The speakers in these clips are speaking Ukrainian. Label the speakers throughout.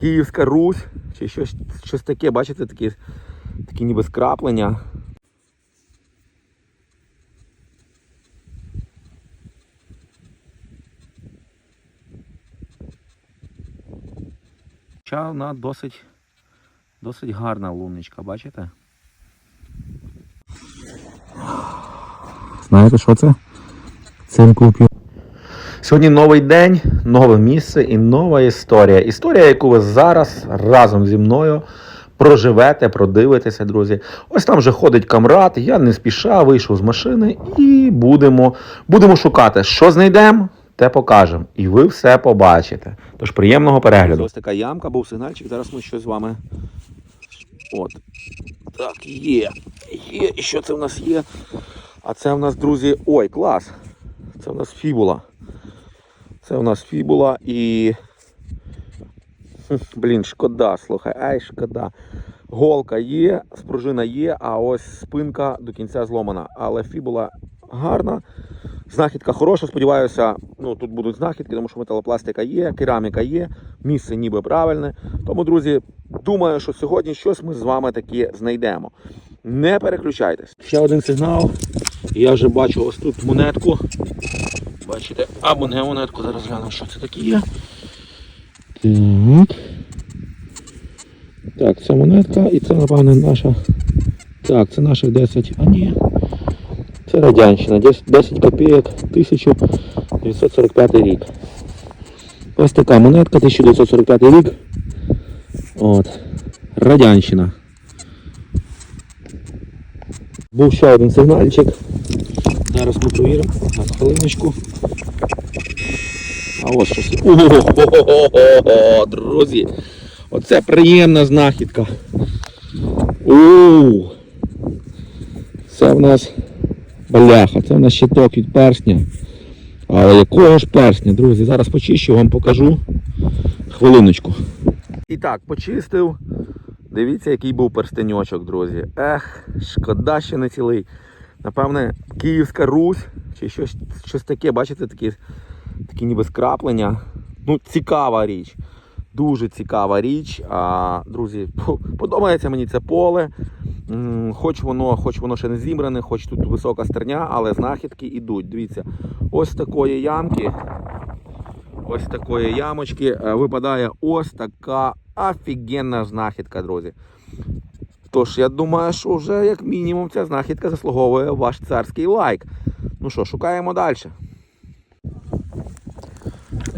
Speaker 1: Київська Русь, чи щось, щось таке, бачите, такі, такі ніби скраплення. Хоча вона досить, досить гарна лунничка, бачите? Знаєте, що це? Цинку Сьогодні новий день, нове місце і нова історія. Історія, яку ви зараз разом зі мною проживете, продивитеся, друзі. Ось там вже ходить камрад, я не спіша, вийшов з машини і будемо, будемо шукати, що знайдемо, те покажемо. І ви все побачите. Тож приємного перегляду. Ось така ямка, був сигнальчик. Зараз ми щось з вами. От. Так, є. Є. І що це в нас є? А це в нас, друзі. Ой, клас! Це в нас фібула. Це у нас фібула і. Блін, шкода, слухай, ай, шкода. Голка є, спружина є, а ось спинка до кінця зломана. Але фібула гарна. Знахідка хороша, сподіваюся, ну тут будуть знахідки, тому що металопластика є, кераміка є, місце ніби правильне. Тому, друзі, думаю, що сьогодні щось ми з вами таки знайдемо. Не переключайтесь. Ще один сигнал. Я вже бачу ось тут монетку. Бачите, або не монетку, зараз глянемо, що це таке є. Так. Так, це монетка і це, напевно, наша. Так, це наших 10. А ні. Це радянщина. 10, 10 копійок 1945 рік. Ось така монетка 1945 рік. От. Радянщина. Був ще один сигнальчик. Зараз ми провіримо. Так, хвилиночку. А ось щось. Ого, друзі. Оце приємна знахідка. Ууу. Це в нас бляха, це в нас щиток від персня. Але якого ж персня, друзі? Зараз почищу, вам покажу. Хвилиночку. І так, почистив. Дивіться, який був перстеньочок, друзі. Ех, шкода, що не цілий. Напевне, Київська Русь, чи щось, щось таке, бачите, такі, такі ніби скраплення. Ну, цікава річ. Дуже цікава річ. А, друзі, подобається мені це поле. Хоч воно, хоч воно ще не зібране, хоч тут висока стерня, але знахідки йдуть. Дивіться, ось такої ямки, ось такої ямочки е, випадає ось така офігенна знахідка, друзі. Тож, я думаю, що вже як мінімум ця знахідка заслуговує ваш царський лайк. Ну що, шукаємо далі.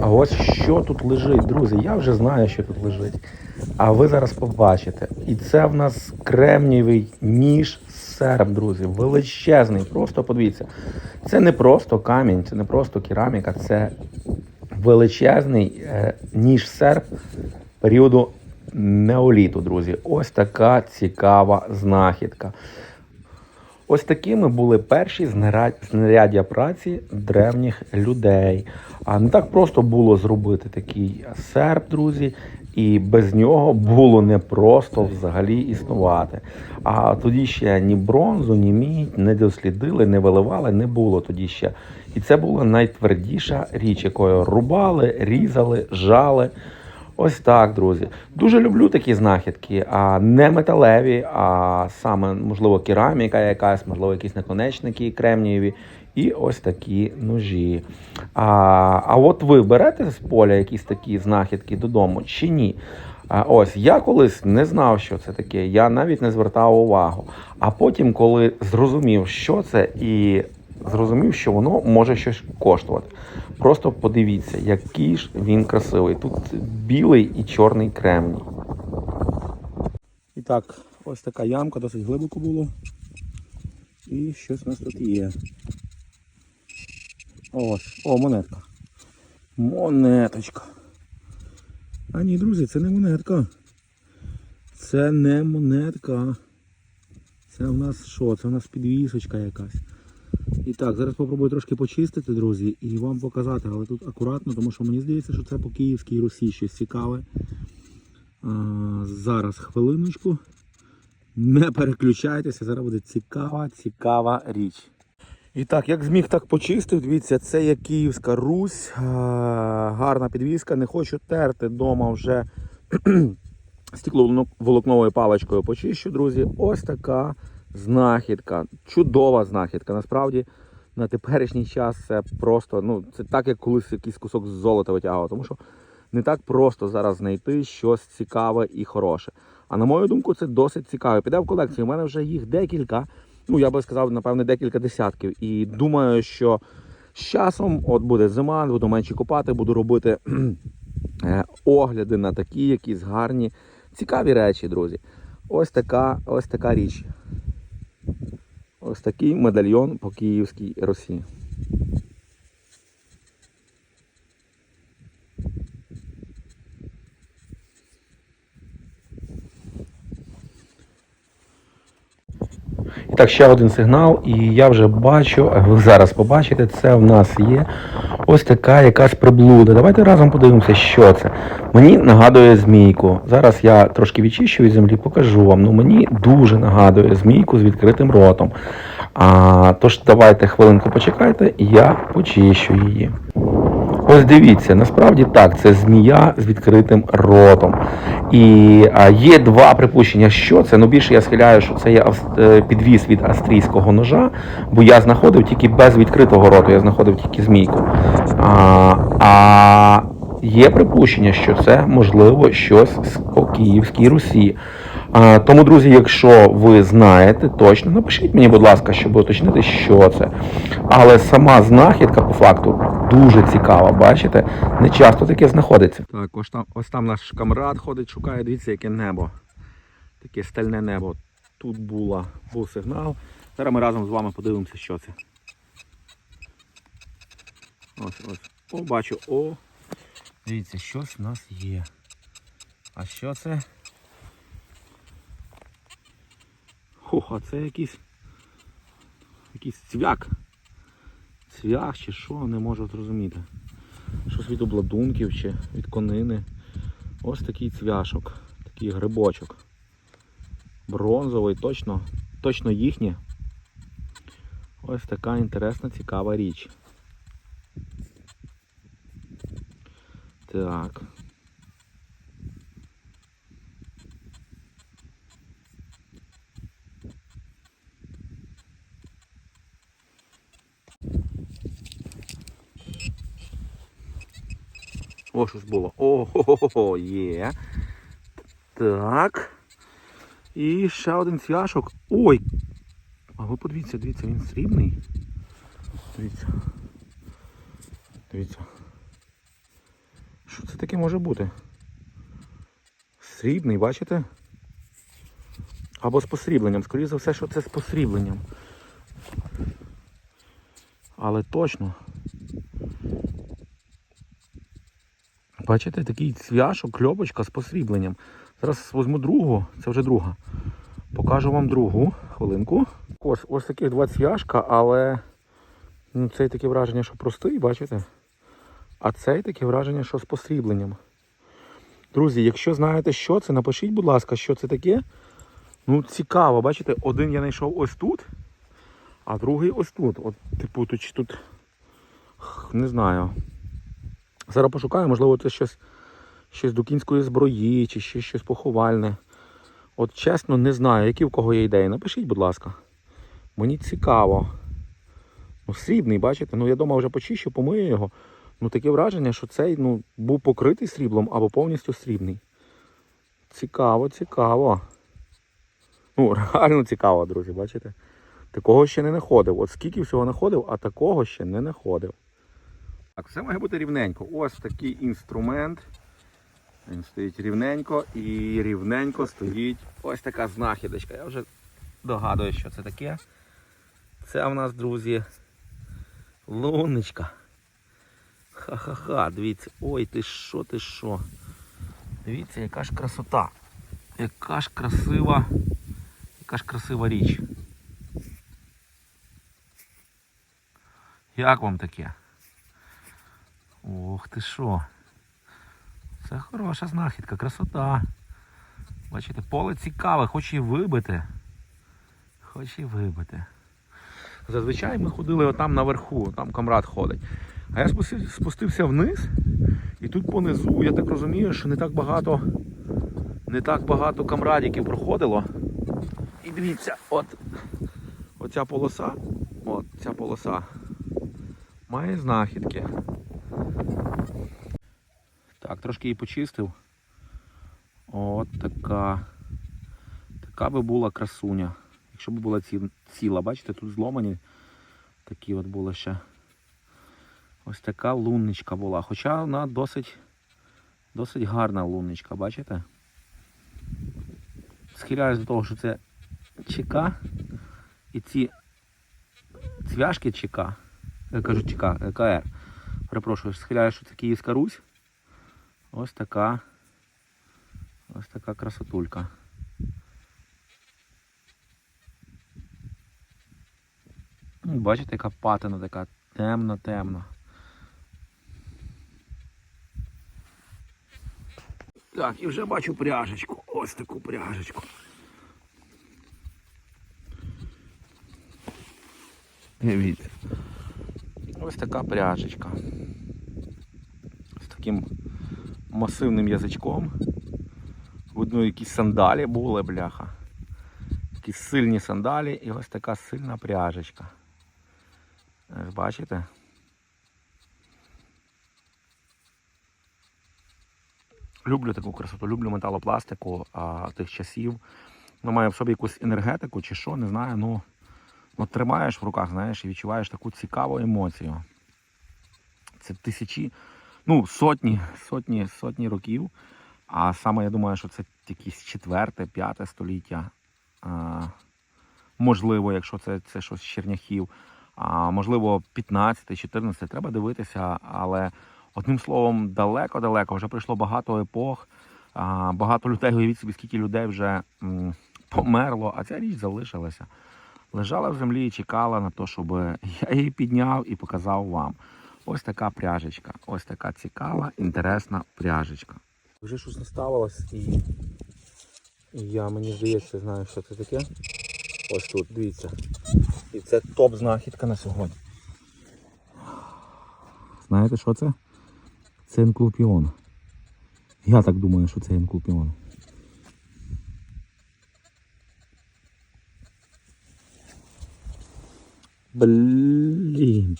Speaker 1: А ось що тут лежить, друзі. Я вже знаю, що тут лежить. А ви зараз побачите. І це в нас кремнієвий ніж серп, друзі. Величезний. Просто подивіться. Це не просто камінь, це не просто кераміка, це величезний е, ніж серп періоду неоліту, друзі. Ось така цікава знахідка. Ось такими були перші знаря- знаряддя праці древніх людей. А не так просто було зробити такий серп, друзі, і без нього було непросто взагалі існувати. А тоді ще ні бронзу, ні мідь не дослідили, не виливали, не було тоді ще. І це була найтвердіша річ, якою рубали, різали, жали. Ось так, друзі. Дуже люблю такі знахідки, а не металеві, а саме, можливо, кераміка якась, можливо, якісь наконечники кремнієві. І ось такі ножі. А, а от ви берете з поля якісь такі знахідки додому чи ні? А, ось я колись не знав, що це таке. Я навіть не звертав увагу. А потім, коли зрозумів, що це, і зрозумів, що воно може щось коштувати. Просто подивіться, який ж він красивий. Тут білий і чорний кремній. І так, ось така ямка, досить глибоко було. І щось у нас тут є. Ось, о, монетка. Монеточка. А ні, друзі, це не монетка. Це не монетка. Це в нас що? Це в нас підвісочка якась. І так, зараз попробую трошки почистити, друзі, і вам показати, але тут акуратно, тому що мені здається, що це по Київській Русі щось цікаве. А, зараз хвилиночку. Не переключайтеся, зараз буде цікава, цікава річ. І так, як зміг, так почистив. Дивіться, це є Київська Русь. А, гарна підвіска. Не хочу терти вдома вже стекловолокновою паличкою почищу, друзі. Ось така знахідка. Чудова знахідка. Насправді на теперішній час це просто, ну, це так, як колись якийсь кусок золота витягував. Тому що не так просто зараз знайти щось цікаве і хороше. А на мою думку, це досить цікаво. Піде в колекцію. У мене вже їх декілька. Ну, я би сказав, напевне, декілька десятків. І думаю, що з часом, от буде зима, буду менше копати, буду робити е, огляди на такі якісь гарні, цікаві речі, друзі. Ось така, ось така річ. Ось такий медальйон по Київській Росії. І так, ще один сигнал, і я вже бачу, ви зараз побачите, це в нас є ось така якась приблуда. Давайте разом подивимося, що це. Мені нагадує змійку. Зараз я трошки відчищу від землі, покажу вам. Ну мені дуже нагадує змійку з відкритим ротом. А, тож давайте хвилинку почекайте, я почищу її. Ось дивіться, насправді так, це змія з відкритим ротом. І є два припущення, що це. Ну більше я схиляю, що це є е, підвіз від австрійського ножа, бо я знаходив тільки без відкритого роту, я знаходив тільки змійку. А, а є припущення, що це можливо щось з Київській Русі. Тому, друзі, якщо ви знаєте точно, напишіть мені, будь ласка, щоб уточнити, що це. Але сама знахідка по факту дуже цікава, бачите? Не часто таке знаходиться. Так, ось там, ось там наш камрад ходить, шукає, дивіться, яке небо. Таке стальне небо. Тут була, був сигнал. Зараз ми разом з вами подивимося, що це. Ось, ось. О, бачу, о. Дивіться, щось в нас є. А що це? Хух, а це якийсь якийсь цвяк. Цвях чи що, не можу зрозуміти. Щось від обладунків чи від конини. Ось такий цвяшок, такий грибочок. Бронзовий, точно, точно їхнє. Ось така інтересна, цікава річ. Так. О, щось було. О, є. Так. І ще один цвяшок. Ой! А ви подивіться, дивіться, він срібний. Дивіться. Дивіться. Що це таке може бути? Срібний, бачите? Або з посрібленням. Скоріше за все, що це з посрібленням. Але точно. Бачите, такий цвяшок, кльопочка з посрібленням. Зараз візьму другу, це вже друга. Покажу вам другу хвилинку. Ось ось таких два цвяшка, але ну, цей таке враження, що простий, бачите? А цей таке враження, що з посрібленням. Друзі, якщо знаєте, що це, напишіть, будь ласка, що це таке. Ну, цікаво, бачите, один я знайшов ось тут, а другий ось тут. От, типу, тут, тут не знаю. Зараз пошукаю, можливо, це щось, щось до кінської зброї, чи ще щось поховальне. От чесно, не знаю, які в кого є ідеї. Напишіть, будь ласка. Мені цікаво. Ну, срібний, бачите? Ну я дома вже почищу, помию його. Ну таке враження, що цей ну, був покритий сріблом або повністю срібний. Цікаво, цікаво. Ну, реально цікаво, друзі, бачите? Такого ще не знаходив. От скільки всього знаходив, а такого ще не знаходив. Так, все має бути рівненько. Ось такий інструмент. Він стоїть рівненько і рівненько стоїть ось така знахідочка. Я вже догадуюсь, що це таке. Це в нас, друзі, луночка. Ха-ха-ха, дивіться, ой, ти що, ти що. Дивіться, яка ж красота. Яка ж красива, яка ж красива річ. Як вам таке? Ох ти що. Це хороша знахідка, красота. Бачите, поле цікаве, хоч і вибите. Хоч і вибите. Зазвичай ми ходили отам наверху, там камрад ходить. А я спустився вниз І тут понизу, я так розумію, що не так багато, не так багато камрадиків проходило. І дивіться, от оця полоса, от ця полоса має знахідки. Так, трошки її почистив. От така. Така би була красуня. Якщо б була ці, ціла, бачите, тут зломані такі от були ще. Ось така лунничка була. Хоча вона досить, досить гарна лунничка, бачите? Схиляюсь до того, що це ЧК. І ці цвяшки ЧК, я кажу ЧК, е, КР. Перепрошую, схиляюсь, що це Київська Русь. Ось така. Ось така красотулька. Ну, Бачите, яка патина така темна-темна. Так, і вже бачу пряжечку. Ось таку пряжечку. Дивіться. Ось така пряжечка. З таким масивним язичком. Видно, якісь сандалі були, бляха. Такі сильні сандалі і ось така сильна пряжечка. Ось бачите? Люблю таку красоту, люблю металопластику а, тих часів. Вона має в собі якусь енергетику чи що, не знаю. Ну, от тримаєш в руках, знаєш, і відчуваєш таку цікаву емоцію. Це тисячі, ну, сотні, сотні, сотні років. А саме я думаю, що це якісь четверте, п'яте століття. А, можливо, якщо це, це щось з черняхів. А, можливо, 15-14, треба дивитися, але одним словом, далеко-далеко вже пройшло багато епох, а, багато людей, уявіть собі, скільки людей вже м, померло, а ця річ залишилася. Лежала в землі і чекала на те, щоб я її підняв і показав вам. Ось така пряжечка, ось така цікава, інтересна пряжечка. Вже щось наставилось і, я, мені здається, знаю, що це таке. Ось тут, дивіться. І це топ знахідка на сьогодні. Знаєте, що це? Це енклопіон. Я так думаю, що це енклопіон. Блін.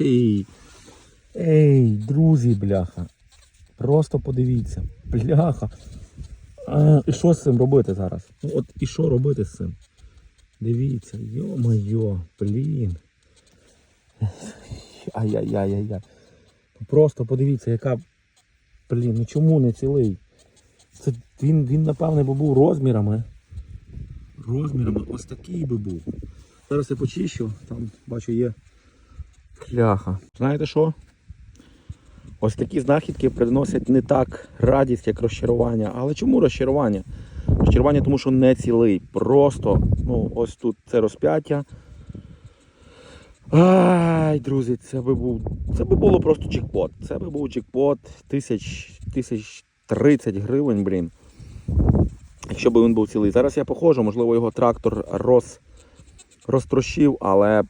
Speaker 1: Ей, ей, друзі, бляха. Просто подивіться. Бляха. А, і що з цим робити зараз? Ну от і що робити з цим? Дивіться, йо-моє, блін. Ай-яй-яй-яй-яй. Просто подивіться, яка. Блін, ну чому не цілий? Це він, він напевне, би був розмірами. Розмірами ось такий би був. Зараз я почищу, там бачу є кляха. Знаєте що? Ось такі знахідки приносять не так радість, як розчарування. Але чому розчарування? Розчарування, тому що не цілий. Просто, ну, ось тут це розп'яття. Ай, друзі, це би був. Це би було просто джекпот. Це би був джекпот тисяч, тисяч 30 гривень, блін. Якщо б він був цілий. Зараз я походжу, можливо, його трактор роз, розтрощив, але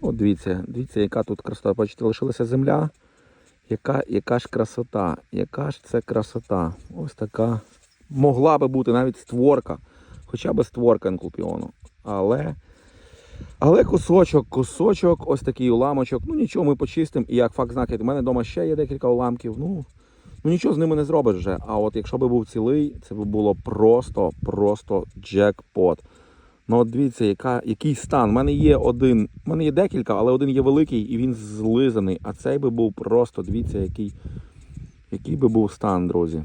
Speaker 1: От дивіться, дивіться, яка тут красота. Бачите, лишилася земля. Яка, яка ж красота, яка ж це красота. Ось така. Могла би бути навіть створка. Хоча б створка енкулпіону. Але. Але кусочок, кусочок, ось такий уламочок. Ну нічого, ми почистимо. І як факт знаків, у мене вдома ще є декілька уламків. Ну, ну нічого з ними не зробиш вже. А от якщо би був цілий, це би було просто, просто джекпот. Ну от дивіться, яка, який стан. У мене є один, у мене є декілька, але один є великий і він злизаний. А цей би був просто, дивіться, який, який би був стан, друзі.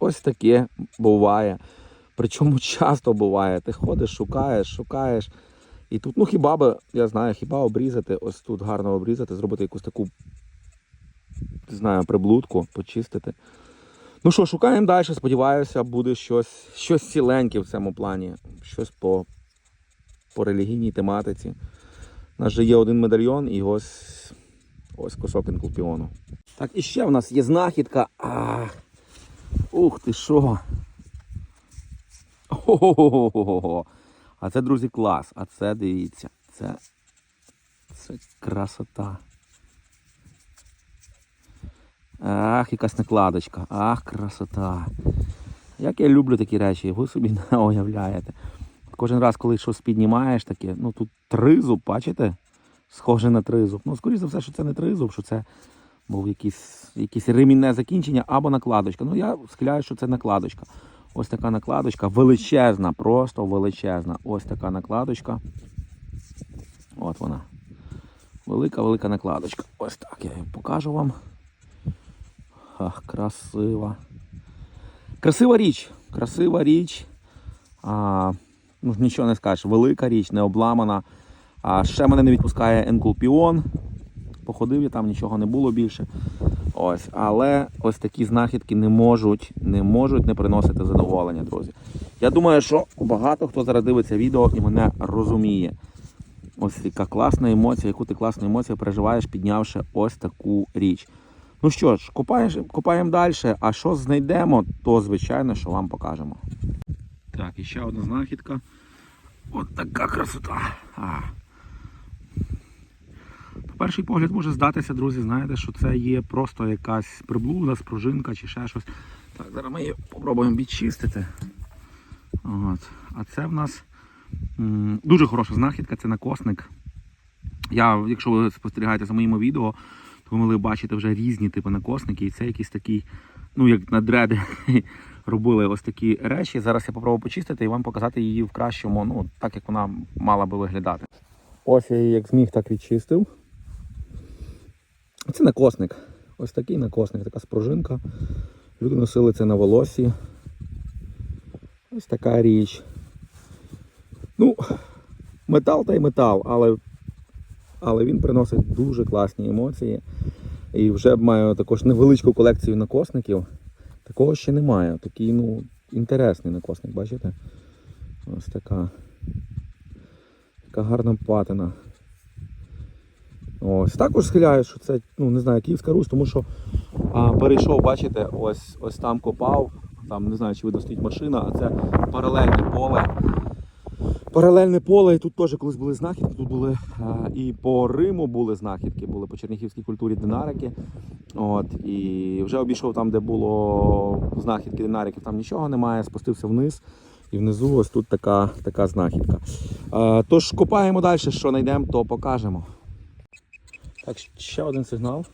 Speaker 1: Ось таке буває. Причому часто буває. Ти ходиш, шукаєш, шукаєш. І тут, ну хіба би, я знаю, хіба обрізати, ось тут гарно обрізати, зробити якусь таку, не знаю, приблудку, почистити. Ну що, шукаємо далі, сподіваюся, буде щось, щось ціленьке в цьому плані, щось по, по релігійній тематиці. У нас же є один медальйон і ось, ось кусок інкулпіону. Так, і ще в нас є знахідка. А, ух ти що! Ого! А це, друзі, клас. А це дивіться, це, це красота. Ах, якась накладочка. Ах, красота. Як я люблю такі речі, ви собі не уявляєте. Кожен раз, коли щось піднімаєш таке, ну тут тризуб, бачите? Схоже на тризуб. Ну, скоріше за все, що це не тризуб, що це був якийсь, якесь ремінне закінчення або накладочка. Ну, я схиляю, що це накладочка. Ось така накладочка, величезна, просто величезна. Ось така накладочка. От вона. Велика-велика накладочка. Ось так я її покажу вам. Ах, красива. Красива річ. Красива річ. А, ну, нічого не скажеш. Велика річ, не обламана. А ще мене не відпускає Енкулпіон. Походив я там, нічого не було більше. Ось, але ось такі знахідки не можуть, не можуть не приносити задоволення, друзі. Я думаю, що багато хто зараз дивиться відео і мене розуміє. Ось яка класна емоція, яку ти класну емоцію переживаєш, піднявши ось таку річ. Ну що ж, копаємо далі, а що знайдемо, то звичайно, що вам покажемо. Так, і ще одна знахідка. От така красота. А. На перший погляд може здатися, друзі, знаєте, що це є просто якась приблуда, спружинка чи ще щось. Так, зараз ми її спробуємо відчистити. От. А це в нас м, дуже хороша знахідка, це накосник. Я, якщо ви спостерігаєте за моїми відео, ви могли бачити вже різні типи накосники. І це якийсь такий, ну як на дреди робили ось такі речі. Зараз я попробую почистити і вам показати її в кращому, ну так як вона мала би виглядати. Ось я її як зміг, так відчистив. Це накосник. Ось такий накосник, така спружинка. Люди носили це на волосі. Ось така річ. Ну, метал та й метал, але, але він приносить дуже класні емоції. І вже маю також невеличку колекцію накосників. Такого ще немає. Такий, ну, інтересний накосник, бачите? Ось така. Така гарна патина. Ось також схиляю, що це, ну не знаю, Київська Русь, тому що а, перейшов, бачите, ось ось там копав, там не знаю, чи видно стоїть машина, а це паралельне поле. Паралельне поле, і тут теж колись були знахідки, тут були а, і по Риму були знахідки, були по чернігівській культурі динарики. От, і вже обійшов там, де було знахідки динариків, там нічого немає, спустився вниз. І внизу ось тут така, така знахідка. А, тож копаємо далі, що знайдемо, то покажемо. Так, ще один сигнал.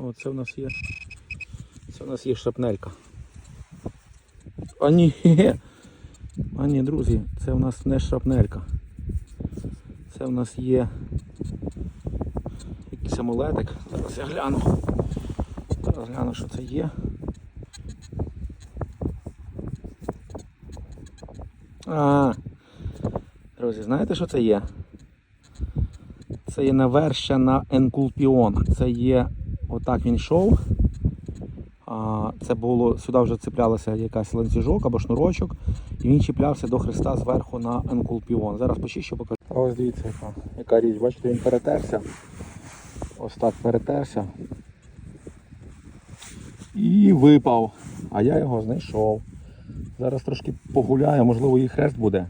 Speaker 1: О, це в нас є. Це в нас є шрапнелька. А ні. А ні, друзі, це в нас не шрапнелька. Це в нас є якийсь амулетик. Зараз я гляну. Зараз гляну, що це є. А, друзі, знаєте, що це є? Це є навершя на енкулпіон. Це є, отак він йшов. Це було, сюди вже цеплялася якась ланцюжок або шнурочок, і він чіплявся до хреста зверху на енкулпіон. Зараз почищу покажу. Ось дивіться, яка, яка річ, бачите, він перетерся. Ось так перетерся. І випав. А я його знайшов. Зараз трошки погуляю, можливо, і хрест буде.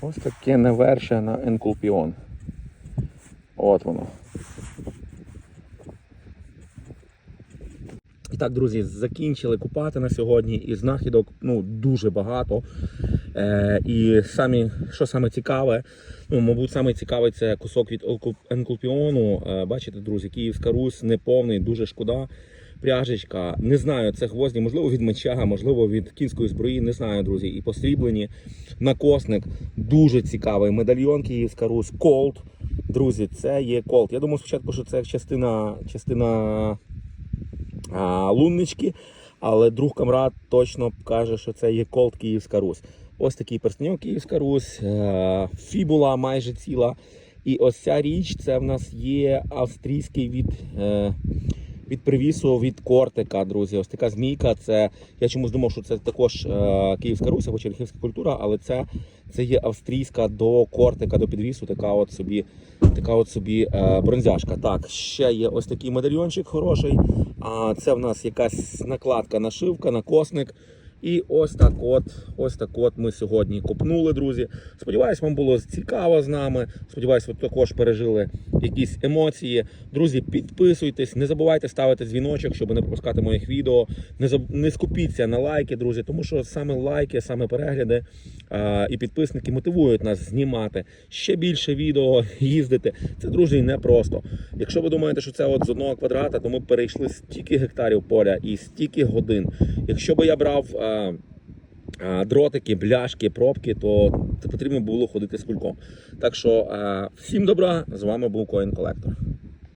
Speaker 1: Ось таке навершя на енкулпіон. От воно. І так, друзі, закінчили купати на сьогодні і знахідок ну, дуже багато. Е, і самі, що саме цікаве, ну, мабуть, саме цікаве це кусок від енкулпіону. Е, бачите, друзі, Київська Русь неповний, дуже шкода. Пряжечка, не знаю, це гвозді, можливо, від меча, можливо, від кінської зброї, не знаю, друзі. І посріблені. Накосник дуже цікавий. Медальйон Київська Русь, колт. Друзі, це є колт. Я думав спочатку, що це частина, частина а, луннички, але друг камрад точно каже, що це є колт Київська Русь. Ось такий перстеньок Київська Русь, е, фібула майже ціла. І ось ця річ це в нас є австрійський від. е, від привісу від кортика, друзі. Ось така змійка. Це я чомусь думав, що це також е, Київська Русь або чернігівська культура, але це, це є австрійська до кортика, до підвісу. Така от собі, така от собі е, бронзяшка. Так, ще є ось такий медальйончик хороший. А це в нас якась накладка, нашивка, накосник. І ось так от, ось так от ми сьогодні копнули, друзі. Сподіваюсь, вам було цікаво з нами. Сподіваюсь, ви також пережили якісь емоції. Друзі, підписуйтесь, не забувайте ставити дзвіночок, щоб не пропускати моїх відео. Не заб... не скупіться на лайки, друзі, тому що саме лайки, саме перегляди а, і підписники мотивують нас знімати ще більше відео, їздити. Це друзі непросто. Якщо ви думаєте, що це от з одного квадрата, то ми перейшли стільки гектарів поля і стільки годин. Якщо би я брав. А, Дротики, бляшки, пробки, то потрібно було ходити з кульком. Так що всім добра, з вами був Коін Колектор.